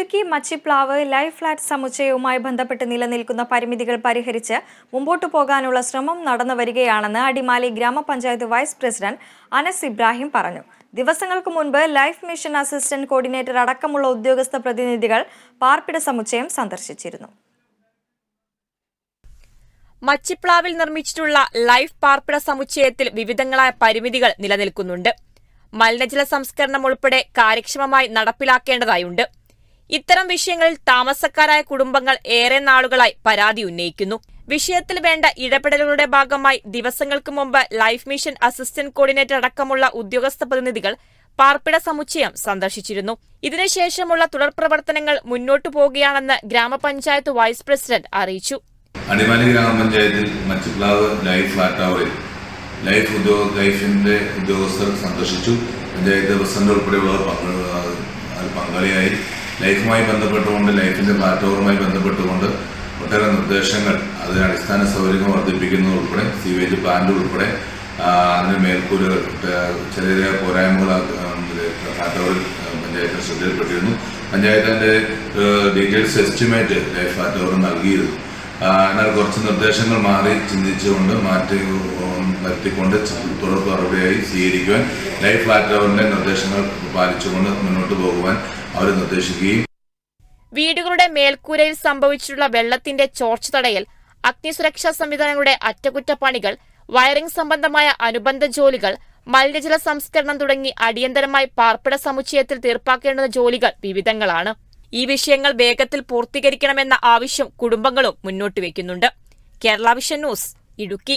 Idukki Machiplavu life flat സമുച്ചയവുമായി ബന്ധപ്പെട്ട് നിലനിൽക്കുന്ന പരിമിതികൾ പരിഹരിച്ച് മുമ്പോട്ടു പോകാനുള്ള ശ്രമം നടന്നു വരികയാണെന്ന് അടിമാലി ഗ്രാമപഞ്ചായത്ത് വൈസ് പ്രസിഡന്റ് അനസ് ഇബ്രാഹിം പറഞ്ഞു. ദിവസങ്ങൾക്ക് മുൻപ് ലൈഫ് മിഷൻ അസിസ്റ്റന്റ് കോർഡിനേറ്റർ അടക്കമുള്ള ഉദ്യോഗസ്ഥ പ്രതിനിധികൾ പാർപ്പിട സമുച്ചയം സന്ദർശിച്ചിരുന്നു. മച്ചിപ്ലാവിൽ നിർമ്മിച്ചിട്ടുള്ള ലൈഫ് പാർപ്പിട സമുച്ചയത്തിൽ വിവിധങ്ങളായ പരിമിതികൾ നിലനിൽക്കുന്നുണ്ട്. മലിനജല സംസ്കരണം ഉൾപ്പെടെ കാര്യക്ഷമമായി നടപ്പിലാക്കേണ്ടതായുണ്ട്. ഇത്തരം വിഷയങ്ങളിൽ താമസക്കാരായ കുടുംബങ്ങൾ ഏറെ നാളുകളായി പരാതി ഉന്നയിക്കുന്നു. വിഷയത്തിൽ വേണ്ട ഇടപെടലുകളുടെ ഭാഗമായി ദിവസങ്ങൾക്ക് മുമ്പ് ലൈഫ് മിഷൻ അസിസ്റ്റന്റ് കോർഡിനേറ്റർ അടക്കമുള്ള ഉദ്യോഗസ്ഥ പ്രതിനിധികൾ പാർപ്പിട സമുച്ചയം സന്ദർശിച്ചിരുന്നു. ഇതിനുശേഷമുള്ള തുടർ പ്രവർത്തനങ്ങൾ മുന്നോട്ടു പോകുകയാണെന്ന് ഗ്രാമപഞ്ചായത്ത് വൈസ് പ്രസിഡന്റ് അറിയിച്ചു. അടിമാലി ഗ്രാമപഞ്ചായത്തിൽ മച്ചിപ്ലാവ് ലൈഫ് ഫ്ലാറ്റ് ലൈഫ് ഉദ്യോഗ ലൈഫിന്റെ ഉദ്യോഗസ്ഥർ സന്ദർശിച്ചു. പഞ്ചായത്ത് പ്രസിഡന്റ് ഉൾപ്പെടെയുള്ളവർ പങ്കെ- പങ്കാളിയായി. ലൈഫുമായി ബന്ധപ്പെട്ടുകൊണ്ട് ലൈഫിന്റെ ഫ്ലാറ്റ് ടവറുമായി ബന്ധപ്പെട്ടുകൊണ്ട് ഒട്ടേറെ നിർദ്ദേശങ്ങൾ അതിന് അടിസ്ഥാന സൗകര്യങ്ങൾ വർദ്ധിപ്പിക്കുന്നത് ഉൾപ്പെടെ സീവേജ് പ്ലാന്റ് ഉൾപ്പെടെ അതിന് മേൽക്കൂരകൾ ആ, ചെറിയ ചെറിയ പോരായ്മകൾ ആ, പഞ്ചായത്തിന് ശ്രദ്ധയിൽപ്പെട്ടിരുന്നു പഞ്ചായത്തിന്റെ ഡീറ്റെയിൽസ് എസ്റ്റിമേറ്റ് ലൈഫ് ടവർ നൽകിയിരുന്നു. എന്നാൽ കുറച്ച് നിർദ്ദേശങ്ങൾ മാറി ചിന്തിച്ചുകൊണ്ട് മാറ്റി വരുത്തിക്കൊണ്ട് തുടർ നടപടിയായി സ്വീകരിക്കുവാൻ ലൈഫ് ഫ്ലാറ്റ് നിർദ്ദേശങ്ങൾ പാലിച്ചുകൊണ്ട് മുന്നോട്ട് പോകുവാൻ അവർ നിർദ്ദേശിക്കുകയും വീടുകളുടെ മേൽക്കൂരയിൽ സംഭവിച്ചിട്ടുള്ള വെള്ളത്തിന്റെ ചോർച്ച തടയൽ അഗ്നിസുരക്ഷാ സംവിധാനങ്ങളുടെ അറ്റകുറ്റപ്പണികൾ വയറിംഗ് സംബന്ധമായ അനുബന്ധ ജോലികൾ മലിനജല സംസ്കരണം തുടങ്ങി അടിയന്തരമായി പാർപ്പിട സമുച്ചയത്തിൽ തീർപ്പാക്കേണ്ടുന്ന ജോലികൾ വിവിധങ്ങളാണ്. ഈ വിഷയങ്ങൾ വേഗത്തിൽ പൂർത്തീകരിക്കണമെന്ന ആവശ്യം കുടുംബങ്ങളും മുന്നോട്ട് വയ്ക്കുന്നുണ്ട്. Kerala vision news Idukki.